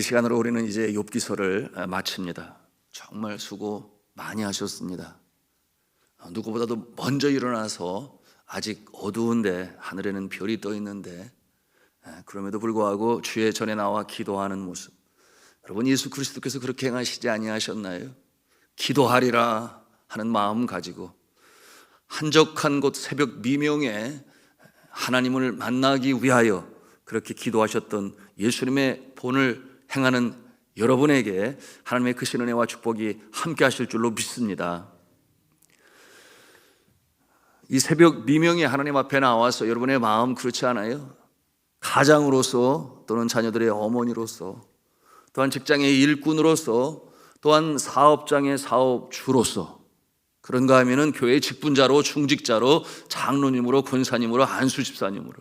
이 시간으로 우리는 이제 욥기서를 마칩니다. 정말 수고 많이 하셨습니다. 어, 누구보다도 먼저 일어나서 아직 어두운데 하늘에는 별이 떠 있는데 에, 그럼에도 불구하고 주의 전에 나와 기도하는 모습. 여러분 예수 그리스도께서 그렇게 행하시지 아니하셨나요? 기도하리라 하는 마음 가지고 한적한 곳 새벽 미명에 하나님을 만나기 위하여 그렇게 기도하셨던 예수님의 본을 행하는 여러분에게 하나님의 크신 은혜와 축복이 함께 하실 줄로 믿습니다. 이 새벽 미명에 하나님 앞에 나와서 여러분의 마음 그렇지 않아요? 가장으로서 또는 자녀들의 어머니로서 또한 직장의 일꾼으로서 또한 사업장의 사업주로서 그런가 하면은 교회 직분자로 중직자로 장로님으로 권사님으로 안수 집사님으로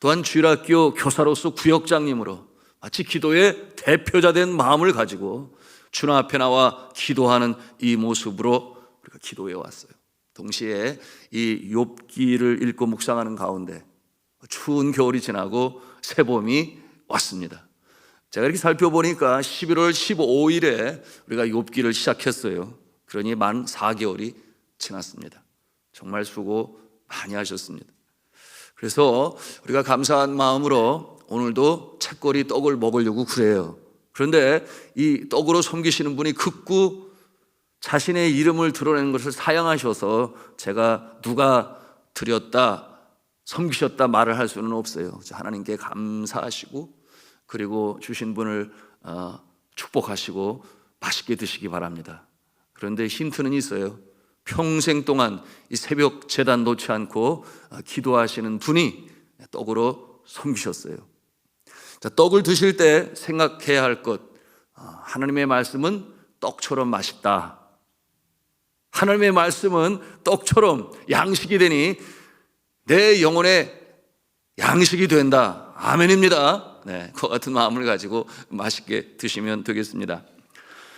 또한 주일학교 교사로서 구역장님으로 마치 기도의 대표자 된 마음을 가지고 주님 앞에 나와 기도하는 이 모습으로 우리가 기도해 왔어요. 동시에 이 욥기를 읽고 묵상하는 가운데 추운 겨울이 지나고 새봄이 왔습니다. 제가 이렇게 살펴보니까 11월 15일에 우리가 욥기를 시작했어요. 그러니 만 4개월이 지났습니다. 정말 수고 많이 하셨습니다. 그래서 우리가 감사한 마음으로 오늘도 책거리 떡을 먹으려고 그래요. 그런데 이 떡으로 섬기시는 분이 극구 자신의 이름을 드러내는 것을 사양하셔서 제가 누가 드렸다, 섬기셨다 말을 할 수는 없어요. 하나님께 감사하시고 그리고 주신 분을 어, 축복하시고 맛있게 드시기 바랍니다. 그런데 힌트는 있어요. 평생 동안 이 새벽 재단 놓지 않고 어, 기도하시는 분이 떡으로 섬기셨어요. 자, 떡을 드실 때 생각해야 할 것, 어, 하나님의 말씀은 떡처럼 맛있다. 하나님의 말씀은 떡처럼 양식이 되니 내 영혼의 양식이 된다. 아멘입니다. 네, 그 같은 마음을 가지고 맛있게 드시면 되겠습니다.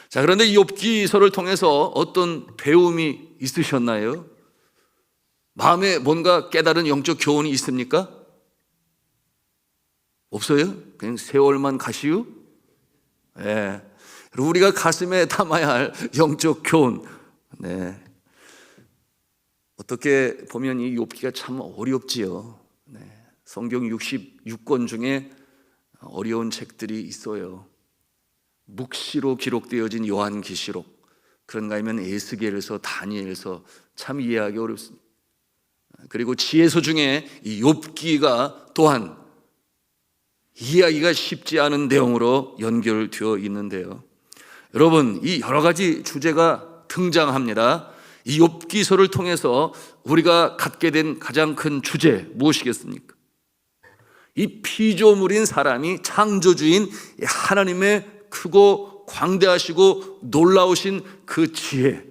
자, 그런데 이 욥기서를 통해서 어떤 배움이 있으셨나요? 마음에 뭔가 깨달은 영적 교훈이 있습니까? 없어요? 그냥 세월만 가시유? 예. 네. 우리가 가슴에 담아야 할 영적 교훈. 네. 어떻게 보면 이 욥기가 참 어렵지요. 네. 성경 66권 중에 어려운 책들이 있어요. 묵시로 기록되어진 요한계시록 그런가 하면 에스겔에서 다니엘서 참 이해하기 어렵습니다. 그리고 지혜서 중에 이 욥기가 또한 이해하기가 쉽지 않은 내용으로 연결되어 있는데요. 여러분, 이 여러 가지 주제가 등장합니다. 이 욥기서를 통해서 우리가 갖게 된 가장 큰 주제 무엇이겠습니까? 이 피조물인 사람이 창조주인 하나님의 크고 광대하시고 놀라우신 그 지혜,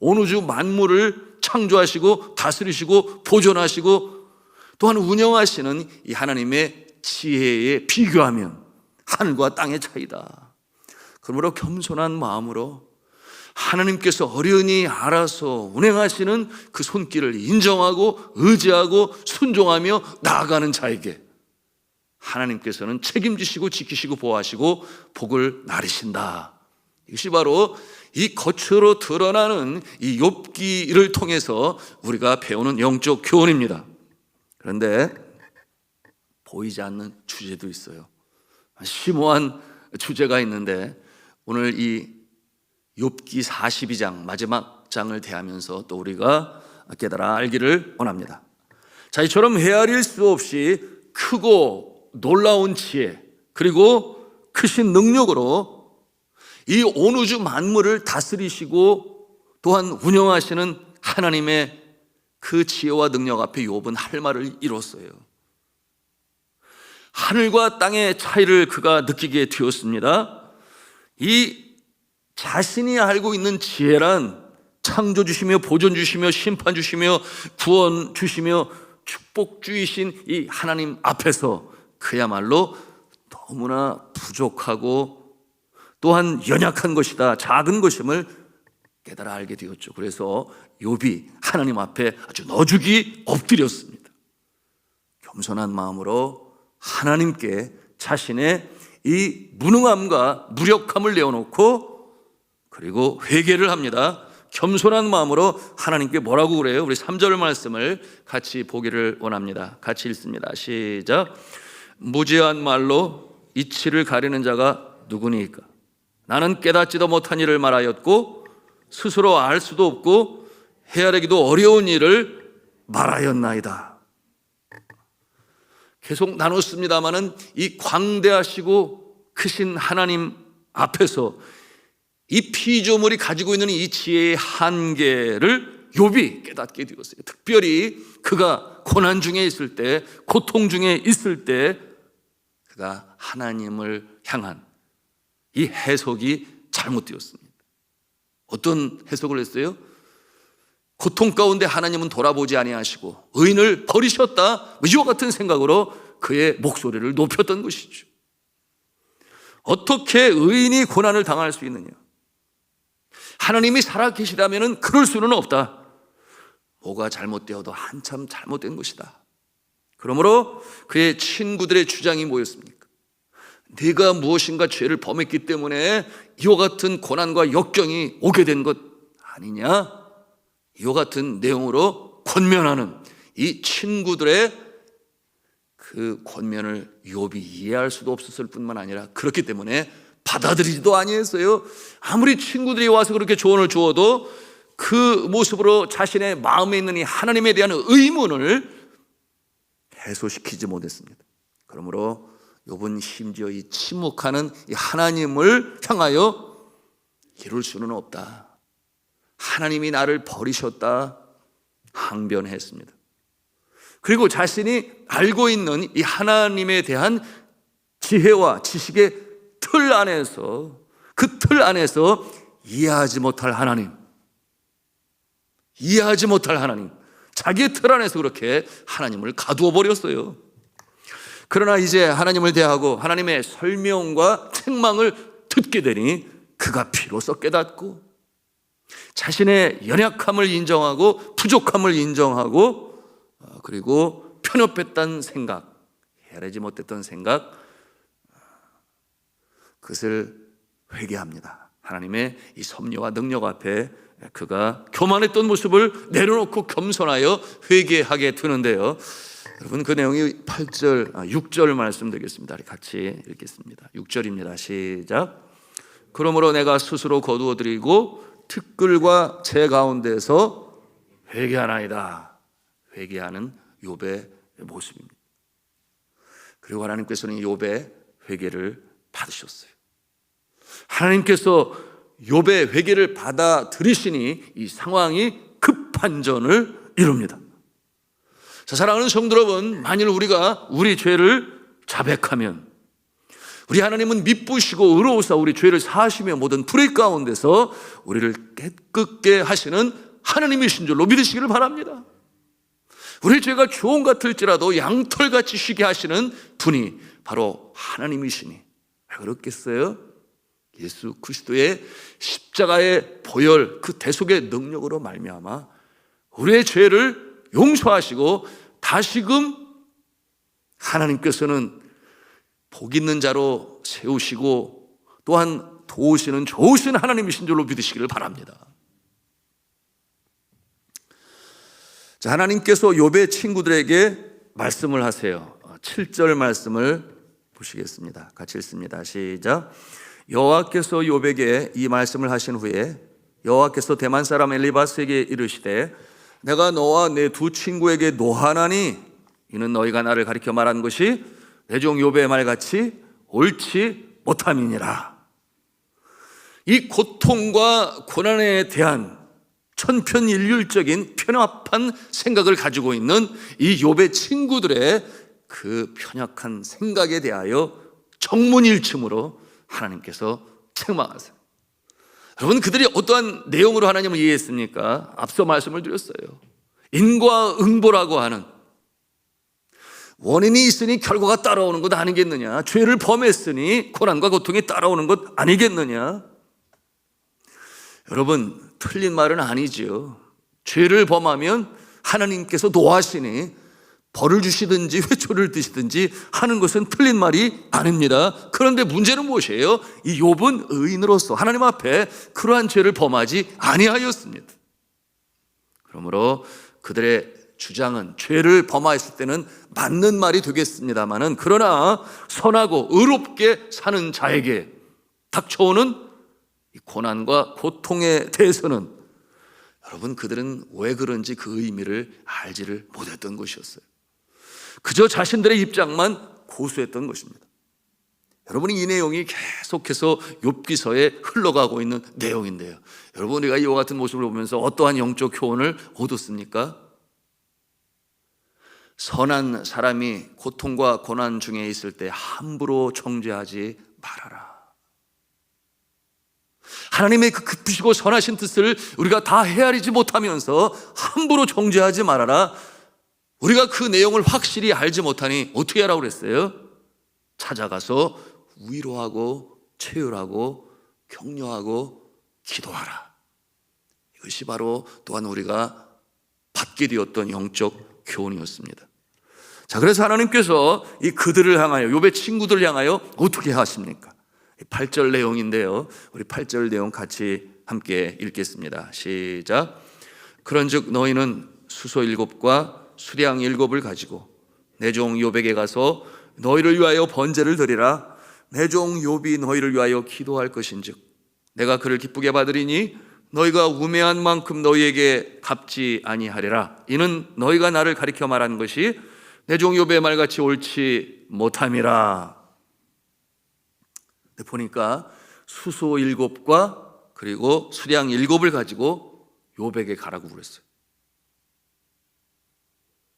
온 우주 만물을 창조하시고 다스리시고 보존하시고 또한 운영하시는 이 하나님의 지혜에 비교하면 하늘과 땅의 차이다. 그러므로 겸손한 마음으로 하나님께서 어련히 알아서 운행하시는 그 손길을 인정하고 의지하고 순종하며 나아가는 자에게 하나님께서는 책임지시고 지키시고 보호하시고 복을 나르신다. 이것이 바로 이 겉으로 드러나는 이 욥기를 통해서 우리가 배우는 영적 교훈입니다. 그런데 보이지 않는 주제도 있어요. 심오한 주제가 있는데 오늘 이 욥기 42장 마지막 장을 대하면서 또 우리가 깨달아 알기를 원합니다. 자, 이처럼 헤아릴 수 없이 크고 놀라운 지혜 그리고 크신 능력으로 이 온 우주 만물을 다스리시고 또한 운영하시는 하나님의 그 지혜와 능력 앞에 욥은 할 말을 이뤘어요. 하늘과 땅의 차이를 그가 느끼게 되었습니다. 이 자신이 알고 있는 지혜란 창조 주시며 보존 주시며 심판 주시며 구원 주시며 축복 주이신 이 하나님 앞에서 그야말로 너무나 부족하고 또한 연약한 것이다. 작은 것임을 깨달아 알게 되었죠. 그래서 욥이 하나님 앞에 아주 너죽이 엎드렸습니다. 겸손한 마음으로 하나님께 자신의 이 무능함과 무력함을 내어놓고 그리고 회개를 합니다. 겸손한 마음으로 하나님께 뭐라고 그래요? 우리 3절 말씀을 같이 보기를 원합니다. 같이 읽습니다. 시작. 무지한 말로 이치를 가리는 자가 누구니까? 나는 깨닫지도 못한 일을 말하였고 스스로 알 수도 없고 헤아리기도 어려운 일을 말하였나이다. 계속 나눴습니다마는 이 광대하시고 크신 하나님 앞에서 이 피조물이 가지고 있는 이 지혜의 한계를 욥이 깨닫게 되었어요. 특별히 그가 고난 중에 있을 때, 고통 중에 있을 때 그가 하나님을 향한 이 해석이 잘못되었습니다. 어떤 해석을 했어요? 고통 가운데 하나님은 돌아보지 아니하시고 의인을 버리셨다. 뭐 이와 같은 생각으로 그의 목소리를 높였던 것이죠. 어떻게 의인이 고난을 당할 수 있느냐? 하나님이 살아 계시다면 그럴 수는 없다. 뭐가 잘못되어도 한참 잘못된 것이다. 그러므로 그의 친구들의 주장이 뭐였습니까? 네가 무엇인가 죄를 범했기 때문에 이와 같은 고난과 역경이 오게 된 것 아니냐? 이와 같은 내용으로 권면하는 이 친구들의 그 권면을 욥이 이해할 수도 없었을 뿐만 아니라 그렇기 때문에 받아들이지도 아니했어요. 아무리 친구들이 와서 그렇게 조언을 주어도 그 모습으로 자신의 마음에 있는 이 하나님에 대한 의문을 해소시키지 못했습니다. 그러므로 욥은 심지어 이 침묵하는 이 하나님을 향하여 이룰 수는 없다. 하나님이 나를 버리셨다 항변했습니다. 그리고 자신이 알고 있는 이 하나님에 대한 지혜와 지식의 틀 안에서 그 틀 안에서 이해하지 못할 하나님, 이해하지 못할 하나님, 자기의 틀 안에서 그렇게 하나님을 가두어 버렸어요. 그러나 이제 하나님을 대하고 하나님의 설명과 책망을 듣게 되니 그가 비로소 깨닫고 자신의 연약함을 인정하고 부족함을 인정하고 어, 그리고 편협했던 생각, 헤아리지 못했던 생각 그것을 회개합니다. 하나님의 이 섭리와 능력 앞에 그가 교만했던 모습을 내려놓고 겸손하여 회개하게 되는데요. 여러분 그 내용이 8절, 6절 말씀 되겠습니다. 같이 읽겠습니다. 6절입니다. 시작. 그러므로 내가 스스로 거두어 드리고 특글과 제 가운데서 회개하나이다. 회개하는 욥의 모습입니다. 그리고 하나님께서는 욥의 회개를 받으셨어요. 하나님께서 욥의 회개를 받아들이시니 이 상황이 급판전을 이룹니다. 자, 사랑하는 성도 여러분, 만일 우리가 우리 죄를 자백하면 우리 하나님은 미쁘시고 의로우사 우리 죄를 사하시며 모든 불의 가운데서 우리를 깨끗게 하시는 하나님이신 줄로 믿으시기를 바랍니다. 우리 죄가 좋은 같을지라도 양털같이 쉬게 하시는 분이 바로 하나님이시니 왜 그렇겠어요? 예수 그리스도의 십자가의 보혈 그 대속의 능력으로 말미암아 우리의 죄를 용서하시고 다시금 하나님께서는 복 있는 자로 세우시고 또한 도우시는 좋으신 하나님이신 줄로 믿으시기를 바랍니다. 자, 하나님께서 욥의 친구들에게 말씀을 하세요. 7절 말씀을 보시겠습니다. 같이 읽습니다. 시작. 여호와께서 욥에게 이 말씀을 하신 후에 여호와께서 대만 사람 엘리바스에게 이르시되 내가 너와 내 두 친구에게 노하나니 이는 너희가 나를 가리켜 말한 것이 내종 욥의 말같이 옳지 못함이니라. 이 고통과 고난에 대한 천편일률적인 편협한 생각을 가지고 있는 이 욥의 친구들의 그 편협한 생각에 대하여 정문일침으로 하나님께서 책망하세요. 여러분 그들이 어떠한 내용으로 하나님을 이해했습니까? 앞서 말씀을 드렸어요. 인과응보라고 하는 원인이 있으니 결과가 따라오는 것 아니겠느냐? 죄를 범했으니 고난과 고통이 따라오는 것 아니겠느냐? 여러분 틀린 말은 아니지요. 죄를 범하면 하나님께서 노하시니 벌을 주시든지 회초를 드시든지 하는 것은 틀린 말이 아닙니다. 그런데 문제는 무엇이에요? 이 욥은 의인으로서 하나님 앞에 그러한 죄를 범하지 아니하였습니다. 그러므로 그들의 주장은 죄를 범하였을 때는 맞는 말이 되겠습니다만은 그러나 선하고 의롭게 사는 자에게 닥쳐오는 이 고난과 고통에 대해서는 여러분 그들은 왜 그런지 그 의미를 알지를 못했던 것이었어요. 그저 자신들의 입장만 고수했던 것입니다. 여러분이 이 내용이 계속해서 욥기서에 흘러가고 있는 내용인데요. 여러분 우리가 이와 같은 모습을 보면서 어떠한 영적 교훈을 얻었습니까? 선한 사람이 고통과 고난 중에 있을 때 함부로 정죄하지 말아라. 하나님의 그 급히시고 선하신 뜻을 우리가 다 헤아리지 못하면서 함부로 정죄하지 말아라. 우리가 그 내용을 확실히 알지 못하니 어떻게 하라고 그랬어요? 찾아가서 위로하고 체휼하고 격려하고 기도하라. 이것이 바로 또한 우리가 받게 되었던 영적 교훈이었습니다. 자, 그래서 하나님께서 이 그들을 향하여 욥의 친구들을 향하여 어떻게 하십니까? 8절 내용인데요. 우리 8절 내용 같이 함께 읽겠습니다. 시작. 그런 즉 너희는 수소 일곱과 수량 일곱을 가지고 내종 욥에게 가서 너희를 위하여 번제를 드리라. 내종 욥이 너희를 위하여 기도할 것인즉 내가 그를 기쁘게 받으리니 너희가 우매한 만큼 너희에게 갚지 아니하리라. 이는 너희가 나를 가리켜 말하는 것이 내종 욥의 말같이 옳지 못함이라. 보니까 수소 일곱과 그리고 수량 일곱을 가지고 욥에게 가라고 그랬어요.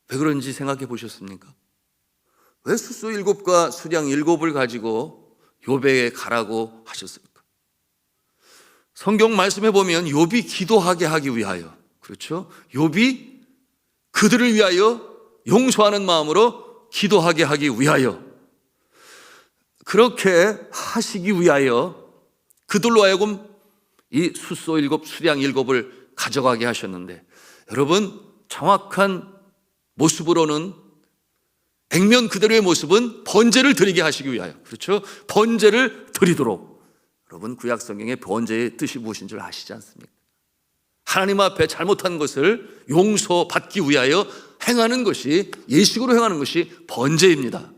왜 그런지 생각해 보셨습니까? 왜 수소 일곱과 수량 일곱을 가지고 욥에게 가라고 하셨습니까? 성경 말씀해 보면 욥이 기도하게 하기 위하여 그렇죠? 욥이 그들을 위하여 용서하는 마음으로 기도하게 하기 위하여 그렇게 하시기 위하여 그들로 하여금 이 수소 일곱 수량 일곱을 가져가게 하셨는데 여러분 정확한 모습으로는 액면 그대로의 모습은 번제를 드리게 하시기 위하여 그렇죠? 번제를 드리도록 여러분 구약 성경의 번제의 뜻이 무엇인 줄 아시지 않습니까? 하나님 앞에 잘못한 것을 용서받기 위하여 행하는 것이 예식으로 행하는 것이 번제입니다.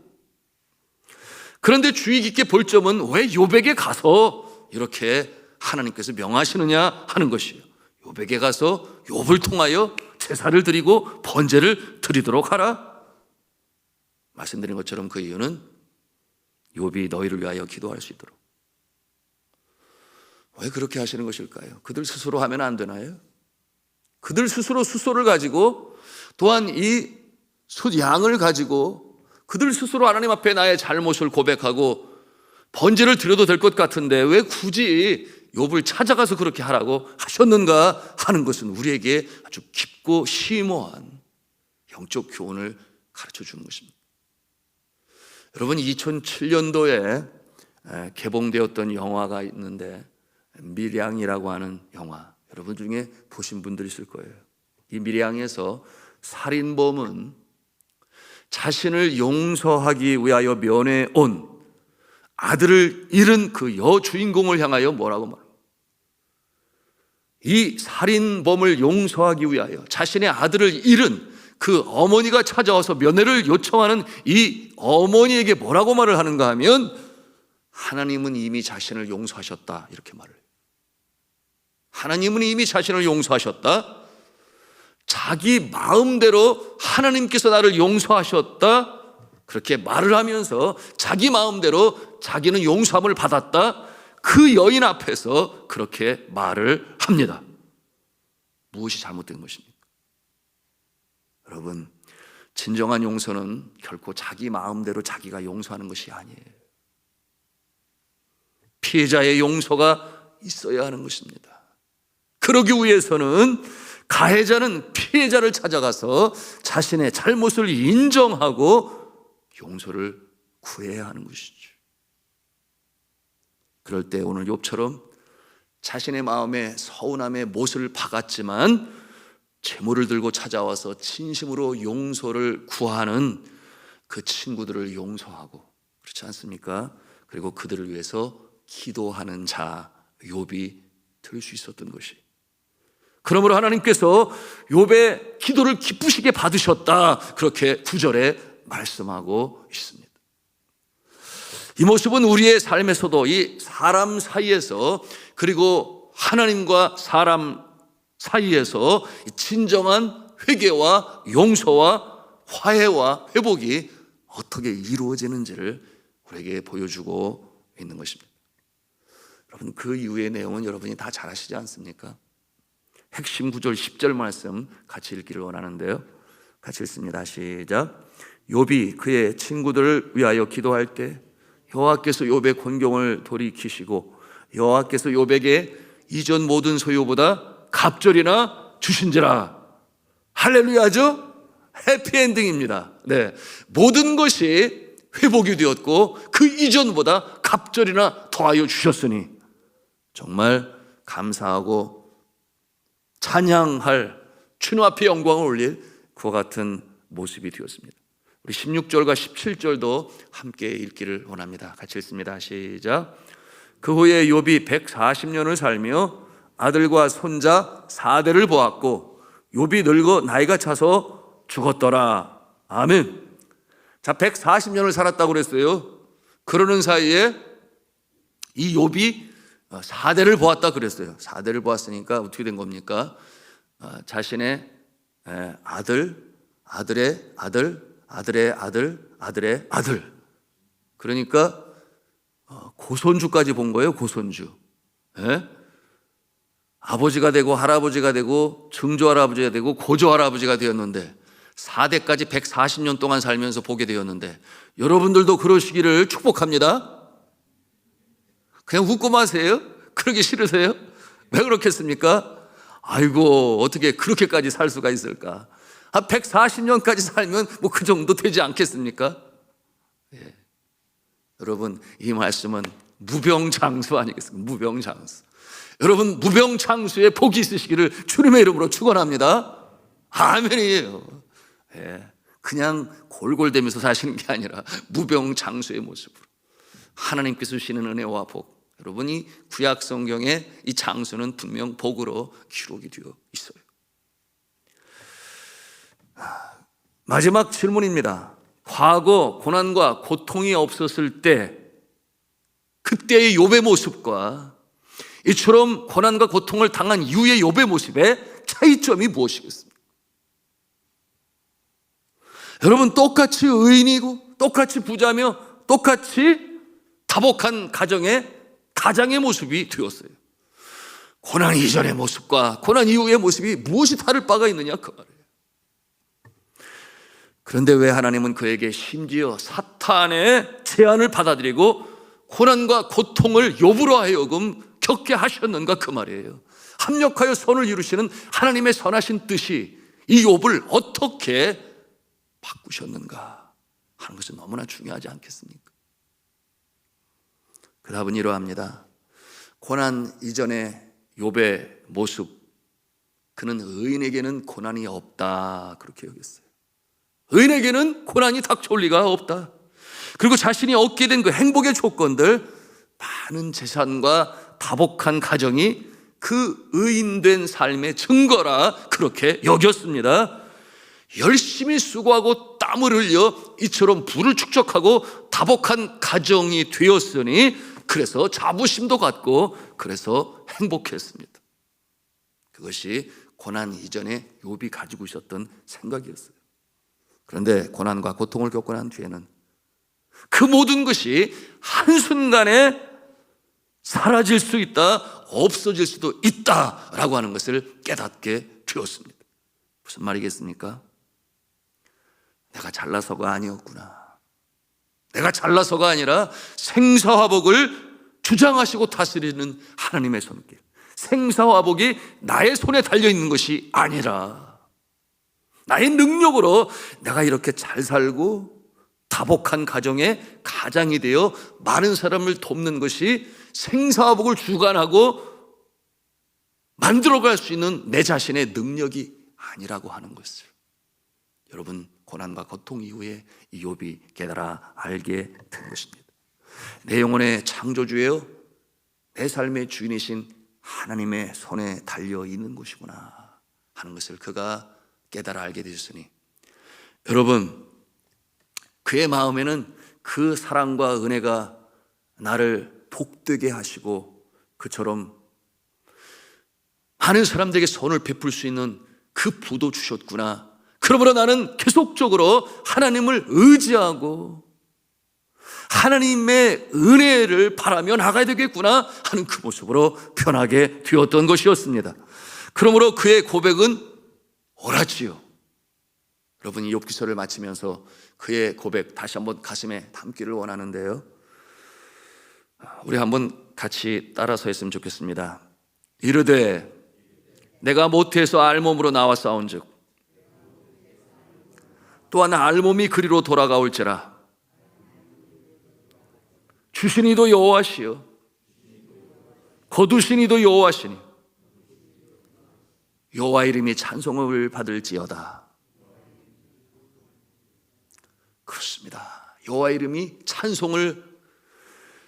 그런데 주의 깊게 볼 점은 왜 요백에 가서 이렇게 하나님께서 명하시느냐 하는 것이에요. 요백에 가서 욥을 통하여 제사를 드리고 번제를 드리도록 하라. 말씀드린 것처럼 그 이유는 욥이 너희를 위하여 기도할 수 있도록. 왜 그렇게 하시는 것일까요? 그들 스스로 하면 안 되나요? 그들 스스로 수소를 가지고 또한 이 양을 가지고 그들 스스로 하나님 앞에 나의 잘못을 고백하고 번제를 드려도 될 것 같은데 왜 굳이 욥을 찾아가서 그렇게 하라고 하셨는가 하는 것은 우리에게 아주 깊고 심오한 영적 교훈을 가르쳐 주는 것입니다. 여러분 2007년도에 개봉되었던 영화가 있는데 미량이라고 하는 영화 여러분 중에 보신 분들 있을 거예요. 이 미량에서 살인범은 자신을 용서하기 위하여 면회 온 아들을 잃은 그 여주인공을 향하여 뭐라고 말합니다. 이 살인범을 용서하기 위하여 자신의 아들을 잃은 그 어머니가 찾아와서 면회를 요청하는 이 어머니에게 뭐라고 말을 하는가 하면 하나님은 이미 자신을 용서하셨다 이렇게 말을 해요. 하나님은 이미 자신을 용서하셨다. 자기 마음대로 하나님께서 나를 용서하셨다. 그렇게 말을 하면서 자기 마음대로 자기는 용서함을 받았다. 그 여인 앞에서 그렇게 말을 합니다. 무엇이 잘못된 것입니까? 여러분, 진정한 용서는 결코 자기 마음대로 자기가 용서하는 것이 아니에요. 피해자의 용서가 있어야 하는 것입니다. 그러기 위해서는 가해자는 피해자를 찾아가서 자신의 잘못을 인정하고 용서를 구해야 하는 것이죠. 그럴 때 오늘 욥처럼 자신의 마음에 서운함의 못을 박았지만 재물을 들고 찾아와서 진심으로 용서를 구하는 그 친구들을 용서하고 그렇지 않습니까? 그리고 그들을 위해서 기도하는 자 욥이 될 수 있었던 것이 그러므로 하나님께서 욥의 기도를 기쁘시게 받으셨다 그렇게 구절에 말씀하고 있습니다. 이 모습은 우리의 삶에서도 이 사람 사이에서 그리고 하나님과 사람 사이에서 진정한 회개와 용서와 화해와 회복이 어떻게 이루어지는지를 우리에게 보여주고 있는 것입니다. 여러분 그 이후의 내용은 여러분이 다 잘 아시지 않습니까? 핵심 구절 10절 말씀 같이 읽기를 원하는데요. 같이 읽습니다. 시작. 욥이 그의 친구들을 위하여 기도할 때 여호와께서 욥의 곤경을 돌이키시고 여호와께서 욥에게 이전 모든 소유보다 갑절이나 주신지라. 할렐루야죠? 해피엔딩입니다. 네. 모든 것이 회복이 되었고 그 이전보다 갑절이나 더하여 주셨으니 정말 감사하고 찬양할 주님 앞에 영광을 올릴 그와 같은 모습이 되었습니다. 우리 16절과 17절도 함께 읽기를 원합니다. 같이 읽습니다. 시작. 그 후에 욥이 140년을 살며 아들과 손자 4대를 보았고 욥이 늙어 나이가 차서 죽었더라. 아멘. 자, 140년을 살았다고 그랬어요. 그러는 사이에 이 욥이 4대를 보았다 그랬어요. 4대를 보았으니까 어떻게 된 겁니까? 어, 자신의 에, 아들, 아들의 아들, 아들의 아들, 아들의 아들. 그러니까 어, 고손주까지 본 거예요. 고손주. 예? 아버지가 되고 할아버지가 되고 증조 할아버지가 되고 고조 할아버지가 되었는데 4대까지 140년 동안 살면서 보게 되었는데 여러분들도 그러시기를 축복합니다. 그냥 웃고 마세요? 그러기 싫으세요? 왜 그렇겠습니까? 아이고, 어떻게 그렇게까지 살 수가 있을까? 한 140년까지 살면 뭐 그 정도 되지 않겠습니까? 예. 여러분, 이 말씀은 무병장수 아니겠습니까? 무병장수. 여러분, 무병장수의 복이 있으시기를 주님의 이름으로 축원합니다. 아멘이에요. 예. 그냥 골골대면서 사시는 게 아니라 무병장수의 모습으로 하나님께서 주시는 은혜와 복. 여러분이 구약 성경에 이 장수는 분명 복으로 기록이 되어 있어요. 마지막 질문입니다. 과거 고난과 고통이 없었을 때 그때의 욥의 모습과 이처럼 고난과 고통을 당한 이후의 욥의 모습의 차이점이 무엇이겠습니까? 여러분 똑같이 의인이고 똑같이 부자며 똑같이 다복한 가정의 가장의 모습이 되었어요. 고난 이전의 모습과 고난 이후의 모습이 무엇이 다를 바가 있느냐 그 말이에요. 그런데 왜 하나님은 그에게 심지어 사탄의 제안을 받아들이고 고난과 고통을 욥으로 하여금 겪게 하셨는가 그 말이에요. 합력하여 선을 이루시는 하나님의 선하신 뜻이 이 욥을 어떻게 바꾸셨는가 하는 것은 너무나 중요하지 않겠습니까? 그 답은 이러합니다. 고난 이전의 욥의 모습, 그는 의인에게는 고난이 없다 그렇게 여겼어요. 의인에게는 고난이 닥쳐올 리가 없다. 그리고 자신이 얻게 된 그 행복의 조건들, 많은 재산과 다복한 가정이 그 의인된 삶의 증거라 그렇게 여겼습니다. 열심히 수고하고 땀을 흘려 이처럼 부를 축적하고 다복한 가정이 되었으니 그래서 자부심도 갖고 그래서 행복했습니다. 그것이 고난 이전에 욥이 가지고 있었던 생각이었어요. 그런데 고난과 고통을 겪고 난 뒤에는 그 모든 것이 한순간에 사라질 수 있다, 없어질 수도 있다 라고 하는 것을 깨닫게 되었습니다. 무슨 말이겠습니까? 내가 잘나서가 아니었구나. 내가 잘나서가 아니라 생사화복을 주장하시고 다스리는 하나님의 손길. 생사화복이 나의 손에 달려 있는 것이 아니라 나의 능력으로 내가 이렇게 잘 살고 다복한 가정의 가장이 되어 많은 사람을 돕는 것이 생사화복을 주관하고 만들어갈 수 있는 내 자신의 능력이 아니라고 하는 것을 여러분 고난과 고통 이후에 이 욥이 깨달아 알게 된 것입니다. 내 영혼의 창조주예요. 내 삶의 주인이신 하나님의 손에 달려 있는 것이구나 하는 것을 그가 깨달아 알게 되셨으니 여러분 그의 마음에는 그 사랑과 은혜가 나를 복되게 하시고 그처럼 많은 사람들에게 선을 베풀 수 있는 그 부도 주셨구나. 그러므로 나는 계속적으로 하나님을 의지하고 하나님의 은혜를 바라며 나가야 되겠구나 하는 그 모습으로 변하게 되었던 것이었습니다. 그러므로 그의 고백은 옳았지요. 여러분 이 욥기서를 마치면서 그의 고백 다시 한번 가슴에 담기를 원하는데요. 우리 한번 같이 따라서 했으면 좋겠습니다. 이르되 내가 모태에서 알몸으로 나와 싸운즉 또한 알몸이 그리로 돌아가올지라. 주신이도 여호와시요. 거두신이도 여호와시니. 여호와 이름이 찬송을 받을지어다. 그렇습니다. 여호와 이름이 찬송을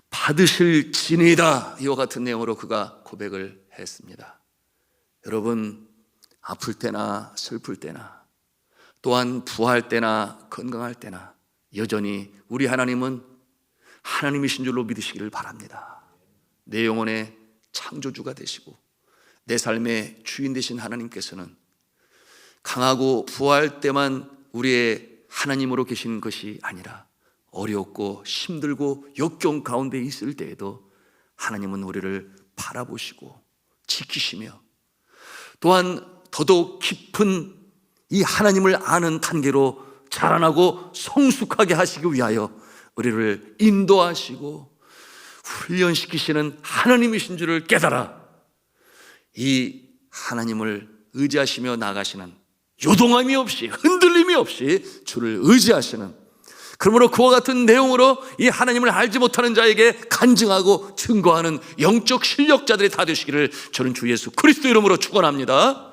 받으실지니이다. 이와 같은 내용으로 그가 고백을 했습니다. 여러분 아플 때나 슬플 때나 또한 부할 때나 건강할 때나 여전히 우리 하나님은 하나님이신 줄로 믿으시기를 바랍니다. 내 영혼의 창조주가 되시고 내 삶의 주인 되신 하나님께서는 강하고 부할 때만 우리의 하나님으로 계신 것이 아니라 어렵고 힘들고 역경 가운데 있을 때에도 하나님은 우리를 바라보시고 지키시며 또한 더더욱 깊은 이 하나님을 아는 단계로 자라나고 성숙하게 하시기 위하여 우리를 인도하시고 훈련시키시는 하나님이신 줄을 깨달아 이 하나님을 의지하시며 나가시는 요동함이 없이 흔들림이 없이 주를 의지하시는 그러므로 그와 같은 내용으로 이 하나님을 알지 못하는 자에게 간증하고 증거하는 영적 실력자들이 다 되시기를 저는 주 예수 그리스도 이름으로 축원합니다.